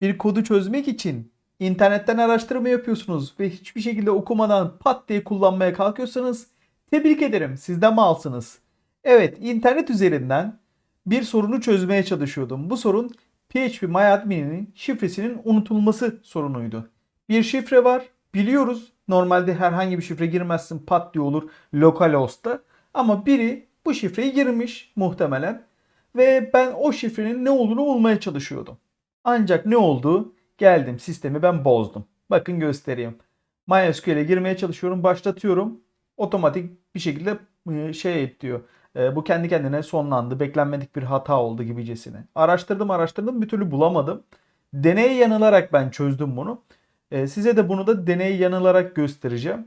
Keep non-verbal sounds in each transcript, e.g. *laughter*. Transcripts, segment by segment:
bir kodu çözmek için internetten araştırma yapıyorsunuz ve hiçbir şekilde okumadan pat diye kullanmaya kalkıyorsanız tebrik ederim sizden malsınız. Evet internet üzerinden bir sorunu çözmeye çalışıyordum. Bu sorun PHP şifresinin unutulması sorunuydu. Bir şifre var biliyoruz normalde herhangi bir şifre girmezsin pat diye olur localhost'ta ama biri bu şifreyi girmiş muhtemelen ve ben o şifrenin ne olduğunu bulmaya çalışıyordum. Ancak ne oldu? Geldim sistemi ben bozdum. Bakın göstereyim. MySQL'e girmeye çalışıyorum. Başlatıyorum. Otomatik bir şekilde e, şey diyor. E, Bu kendi kendine sonlandı. Beklenmedik bir hata oldu gibicesine. Araştırdım araştırdım bir türlü bulamadım. Deney yanılarak ben çözdüm bunu. E, Size de bunu da deney yanılarak göstereceğim.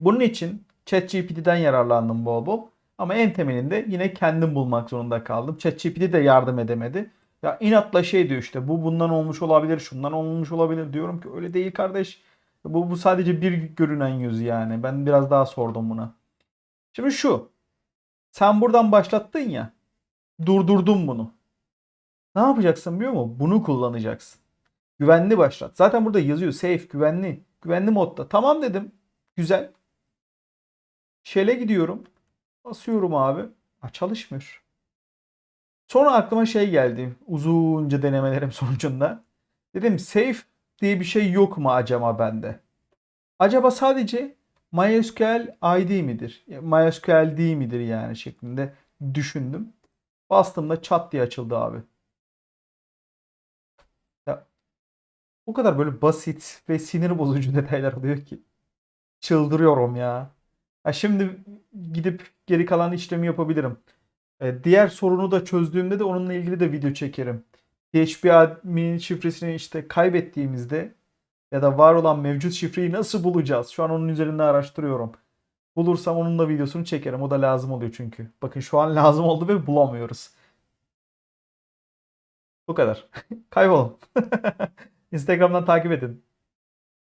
Bunun için ChatGPT'den yararlandım bol bol. Ama en temelinde yine kendim bulmak zorunda kaldım. ChatGPT de yardım edemedi. Ya inatla şey diyor işte bu bundan olmuş olabilir, şundan olmuş olabilir diyorum ki öyle değil kardeş. Bu, bu sadece bir görünen yüz yani. Ben biraz daha sordum buna. Şimdi şu. Sen buradan başlattın ya. Durdurdun bunu. Ne yapacaksın biliyor musun? Bunu kullanacaksın. Güvenli başlat. Zaten burada yazıyor safe, güvenli. Güvenli modda. Tamam dedim. Güzel. Shell'e gidiyorum. Basıyorum abi. Ha, çalışmıyor. Sonra aklıma şey geldi. Uzunca denemelerim *laughs* sonucunda. Dedim safe diye bir şey yok mu acaba bende? Acaba sadece MySQL ID midir? MySQL değil midir yani şeklinde düşündüm. Bastığımda çat diye açıldı abi. Ya o kadar böyle basit ve sinir bozucu *laughs* detaylar oluyor ki. Çıldırıyorum ya. Ha şimdi gidip geri kalan işlemi yapabilirim. E, Diğer sorunu da çözdüğümde de onunla ilgili de video çekerim. PHP admin şifresini işte kaybettiğimizde ya da var olan mevcut şifreyi nasıl bulacağız? Şu an onun üzerinde araştırıyorum. Bulursam onun da videosunu çekerim. O da lazım oluyor çünkü. Bakın şu an *laughs* lazım oldu ve bulamıyoruz. Bu kadar. *laughs* Kaybolun. *laughs* Instagram'dan takip edin.